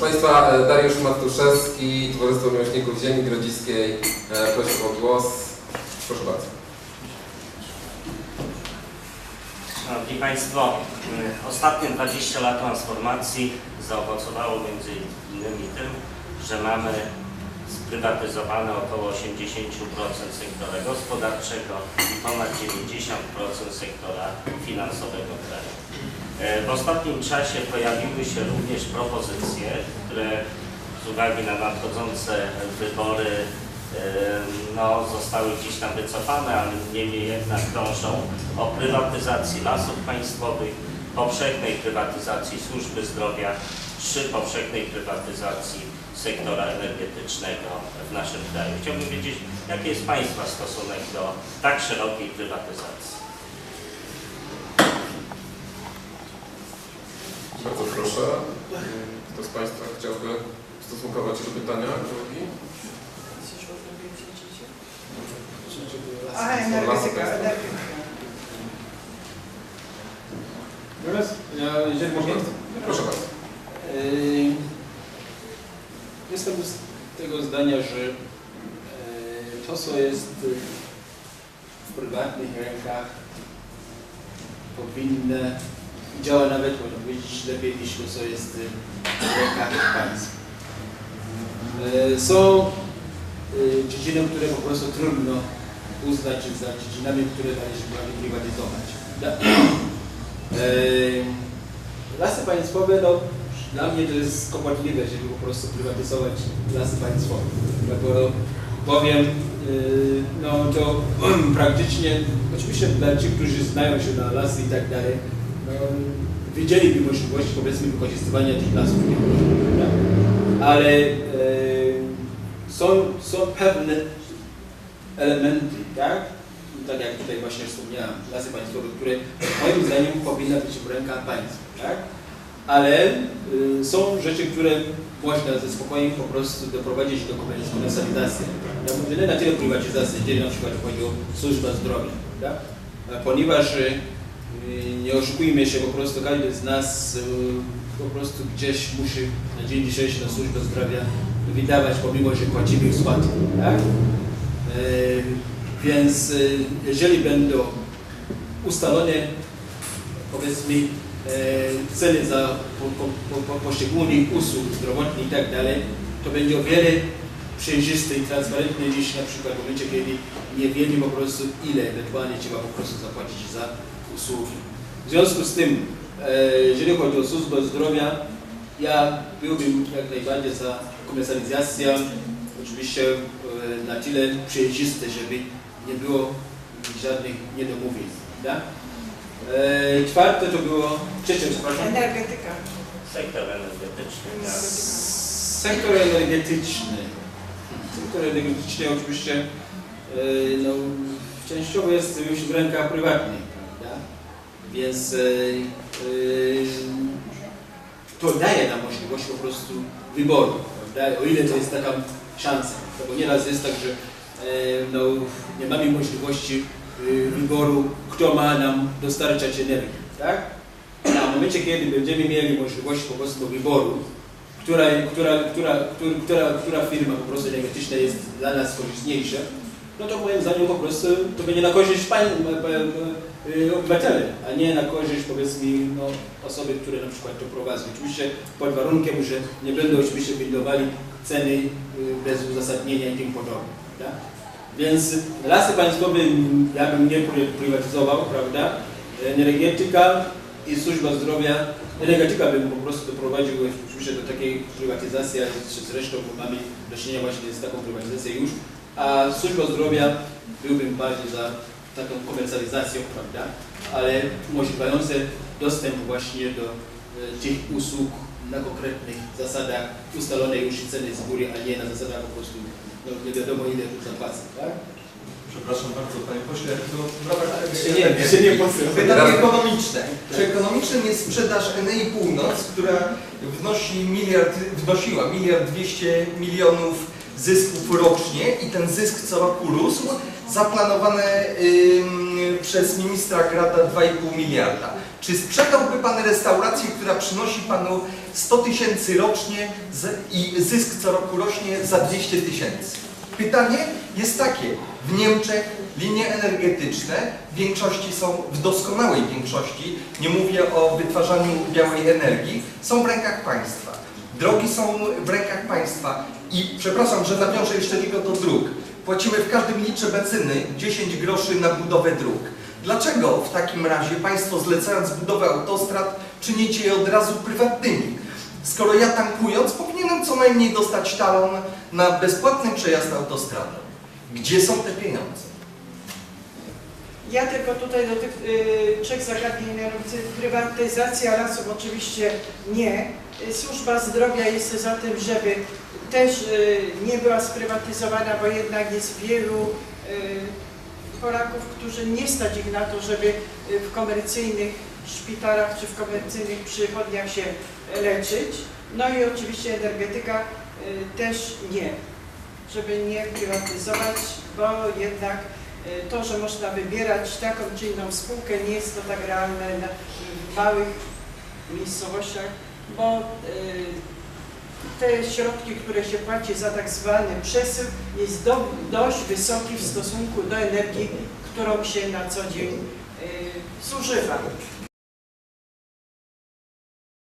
Proszę Państwa, e, Dariusz Matuszewski, Towarzystwo Miłośników Ziemi Grodziskiej, e, prosił o głos. Proszę bardzo. Szanowni Państwo, y, ostatnie 20 lat transformacji zaowocowało między innymi tym, że mamy sprywatyzowane około 80% sektora gospodarczego i ponad 90% sektora finansowego kraju. E, W ostatnim czasie pojawiły się również propozycje, które z uwagi na nadchodzące wybory e, no, zostały gdzieś tam wycofane, ale niemniej jednak krążą o prywatyzacji lasów państwowych, powszechnej prywatyzacji służby zdrowia czy powszechnej prywatyzacji sektora energetycznego w naszym kraju. Chciałbym wiedzieć, jaki jest Państwa stosunek do tak szerokiej prywatyzacji. Bardzo proszę. Kto z Państwa chciałby stosunkować się do pytania kolegi? A, energetyka, energetyka. Teraz, ja, jeżeli można, Proszę bardzo. Yy, Jestem z tego zdania, że yy, to, co jest yy, w prywatnych rękach, powinno działa nawet, można powiedzieć, lepiej niż to, co jest yy, w rękach państwa. Yy, Są yy, dziedziny, które po prostu trudno uznać za dziedzinami, które należy prywatyzować. Lasy państwowe, no dla mnie to jest kłopotliwe, żeby po prostu prywatyzować lasy państwowe. No bo powiem, no to praktycznie, oczywiście dla tych, którzy znają się na lasy i tak dalej, no, widzieliby możliwość powiedzmy wykorzystywania tych lasów, prawda? ale yy, są, są pewne elementy, tak? Tak jak tutaj właśnie wspomniałem, lasy państwowe, które moim zdaniem powinny być w rękach państwa, tak? Ale y, są rzeczy, które można ze spokojem po prostu doprowadzić do komercjalizacji. Ja mówię nie na tyle prywatyzacji, gdzie na przykład chodzi o służbę zdrowia, tak? Ponieważ y, nie oszukujmy się, po prostu każdy z nas y, po prostu gdzieś musi na dzień dzisiejszy na służbę zdrowia wydawać, pomimo że płacimy składki, tak? Y, Więc y, jeżeli będą ustalone powiedzmy ceny za po, po, po, po poszczególnych usług zdrowotnych i tak dalej, to będzie o wiele przejrzysty i transparentny niż na przykład w momencie, kiedy nie wiemy po prostu ile ewentualnie trzeba po prostu zapłacić za usługi. W związku z tym, e, jeżeli chodzi o służbę zdrowia, ja byłbym jak najbardziej za komercjalizacją, oczywiście e, na tyle przejrzyste, żeby nie było żadnych niedomówień. Tak? E, czwarte to było, trzecie przepraszam, Energetyka. Sektor energetyczny, tak. sektor energetyczny. Sektor energetyczny oczywiście e, no, częściowo jest już w rękach prywatnych, prawda? Więc e, to daje nam możliwość po prostu wyboru, prawda? O ile to jest taka szansa. No, bo nieraz jest tak, że e, no, nie mamy możliwości wyboru, kto ma nam dostarczać energię, tak? A w momencie, kiedy będziemy mieli możliwość po prostu wyboru, która, która, która, która, która, firma po prostu energetyczna jest dla nas korzystniejsza, no to moim zdaniem po prostu to będzie na korzyść e, e, e, obywateli, a nie na korzyść powiedzmy no, osoby, które na przykład to prowadzą. Oczywiście pod warunkiem, że nie będą oczywiście bindowali ceny y, bez uzasadnienia i tym podobne. Tak? Więc lasy państwowe ja bym nie pry- prywatyzował, prawda? Energetyka i służba zdrowia, energetyka bym po prostu doprowadził oczywiście do takiej prywatyzacji, a zresztą mamy do czynienia właśnie z taką prywatyzacją już, a służba zdrowia byłbym bardziej za taką komercjalizacją, prawda? Ale umożliwiające dostęp właśnie do e, tych usług na konkretnych zasadach, ustalone już ceny z góry, a nie na zasadach po prostu no, nie wiadomo ile zapłacę, tak? Przepraszam bardzo, panie pośle, to ramach Jeszcze nie, jeszcze nie. Pytanie ekonomiczne. Czy ekonomicznym jest sprzedaż Enei Północ, która wnosi miliard, wnosiła miliard 200 milionów zysków rocznie i ten zysk co roku rósł, zaplanowane ym, przez ministra Grada 2,5 miliarda. Czy sprzedałby Pan restaurację, która przynosi Panu 100 tysięcy rocznie i zysk co roku rośnie za 200 tysięcy? Pytanie jest takie. W Niemczech linie energetyczne w większości są, w doskonałej większości, nie mówię o wytwarzaniu białej energii, są w rękach państwa. Drogi są w rękach państwa i przepraszam, że nawiążę jeszcze tylko do dróg. Płacimy w każdym litrze benzyny 10 groszy na budowę dróg. Dlaczego w takim razie Państwo zlecając budowę autostrad czynicie je od razu prywatnymi? Skoro ja tankując powinienem co najmniej dostać talon na bezpłatny przejazd autostradą. Gdzie są te pieniądze? Ja tylko tutaj do tych y, trzech zagadnień, mianowicie prywatyzacja lasów oczywiście nie. Y, Służba zdrowia jest za tym, żeby też y, nie była sprywatyzowana, bo jednak jest wielu y, Polaków, którzy nie stać ich na to, żeby y, w komercyjnych szpitalach czy w komercyjnych przychodniach się leczyć. No i oczywiście energetyka y, też nie, żeby nie prywatyzować, bo jednak y, to, że można wybierać taką czy inną spółkę, nie jest to tak realne w małych miejscowościach, bo y, te środki, które się płaci za tak zwany przesył jest do, dość wysoki w stosunku do energii, którą się na co dzień zużywa.